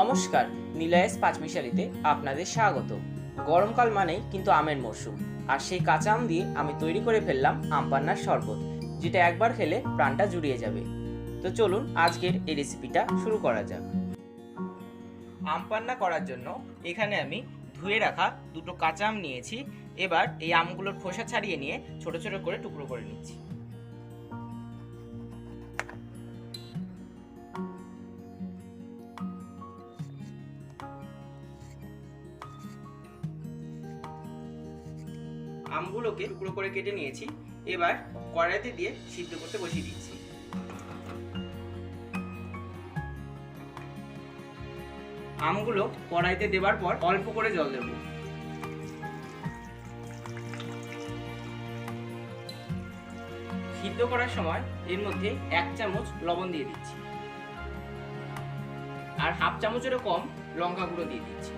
নমস্কার, নিলয়েস পাঁচমিশালিতে আপনাদের স্বাগত। গরমকাল মানেই কিন্তু আমের মরশুম, আর সেই কাঁচা আম দিয়ে আমি তৈরি করে ফেললাম আম পান্নার শরবত, যেটা একবার খেলে প্রাণটা জুড়িয়ে যাবে। তো চলুন আজকের এই রেসিপিটা শুরু করা যাক। আম পান্না করার জন্য এখানে আমি ধুয়ে রাখা দুটো কাঁচা আম নিয়েছি, এবার এই আমগুলোর খোসা ছাড়িয়ে নিয়ে ছোট ছোট করে টুকরো করে নিচ্ছি। আমগুলোকে টুকরো করে কেটে নিয়েছি। এবার কড়াইতে দিয়ে সিদ্ধ করতে বসিয়ে দিচ্ছি। আমগুলো কড়াইতে দেওয়ার পর অল্প করে জল দেব। সিদ্ধ করার সময় এর মধ্যে এক চামচ লবণ দিয়ে দিচ্ছি। আর হাফ চামচেরও কম লঙ্কা গুঁড়ো দিয়ে দিচ্ছি।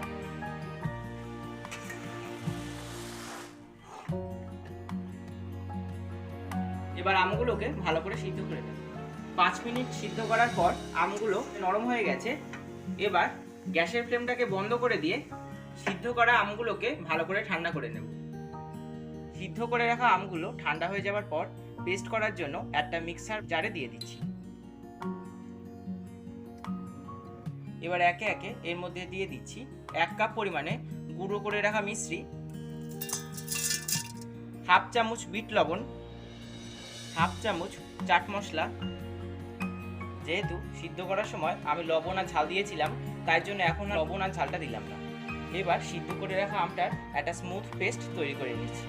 এবার আমগুলোকে ভালো করে সিদ্ধ করে নেব। পাঁচ মিনিট সিদ্ধ করার পর আমগুলো নরম হয়ে গেছে। এবার গ্যাসের ফ্লেমটাকে বন্ধ করে দিয়ে সিদ্ধ করা আমগুলোকে ভালো করে ঠান্ডা করে নেব। সিদ্ধ করে রাখা আমগুলো ঠান্ডা হয়ে যাওয়ার পর পেস্ট করার জন্য একটা মিক্সার জারে দিয়ে দিচ্ছি। এবার একে একে এর মধ্যে দিয়ে দিচ্ছি এক কাপ পরিমাণে গুঁড়ো করে রাখা মিশ্রি, হাফ চামচ বিট লবণ হাফ চামচ চাট মশলা। যেহেতু সিদ্ধ করার সময় আমি লবণ আর ঝাল দিয়েছিলাম, তাই জন্য এখন লবণ আর ঝালটা দিলাম না। এবার সিদ্ধ করে রাখা আমটার একটা স্মুথ পেস্ট তৈরি করে নিচ্ছি।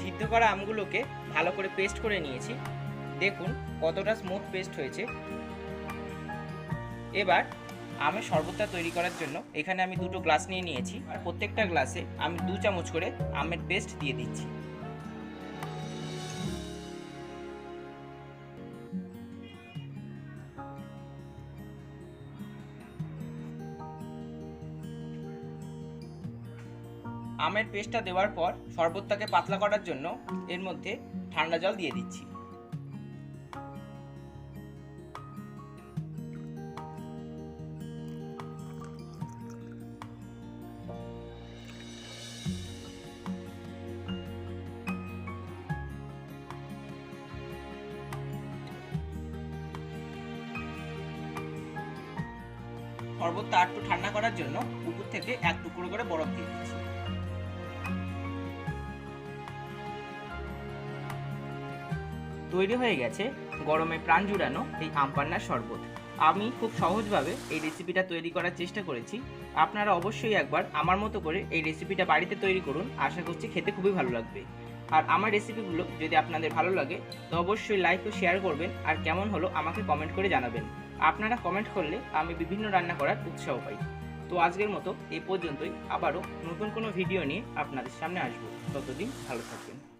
সিদ্ধ করা আমগুলোকে ভালো করে পেস্ট করে নিয়েছি। দেখুন কতটা স্মুথ পেস্ট হয়েছে। এবার আমের শরবতটা তৈরি করার জন্য এখানে আমি দুটো গ্লাস নিয়ে নিয়েছি আর প্রত্যেকটা গ্লাসে আমি দু চামচ করে আমের পেস্ট দিয়ে দিচ্ছি। আমের পেস্টটা দেওয়ার পর শরবতটাকে পাতলা করার জন্য এর মধ্যে ঠান্ডা জল দিয়ে দিচ্ছি। শরবতটা একটু ঠান্ডা করার জন্য উপর থেকে এক টুকরো করে বরফ দিয়ে দিচ্ছি। তৈরি হয়ে গেছে গরমে প্রাণ জুড়ানো এই আমপান্নার শরবত। আমি খুব সহজভাবে এই রেসিপিটা তৈরি করার চেষ্টা করেছি। আপনারা অবশ্যই একবার আমার মতো করে এই রেসিপিটা বাড়িতে তৈরি করুন। আশা করছি খেতে খুবই ভালো লাগবে। আর আমার রেসিপিগুলো যদি আপনাদের ভালো লাগে, তো অবশ্যই লাইক ও শেয়ার করবেন। আর কেমন হলো আমাকে কমেন্ট করে জানাবেন। আপনারা কমেন্ট করলে আমি বিভিন্ন রান্না করার উৎসাহ পাই। তো আজকের মতো এ পর্যন্তই। আবারও নতুন কোনো ভিডিও নিয়ে আপনাদের সামনে আসব। ততদিন ভালো থাকবেন।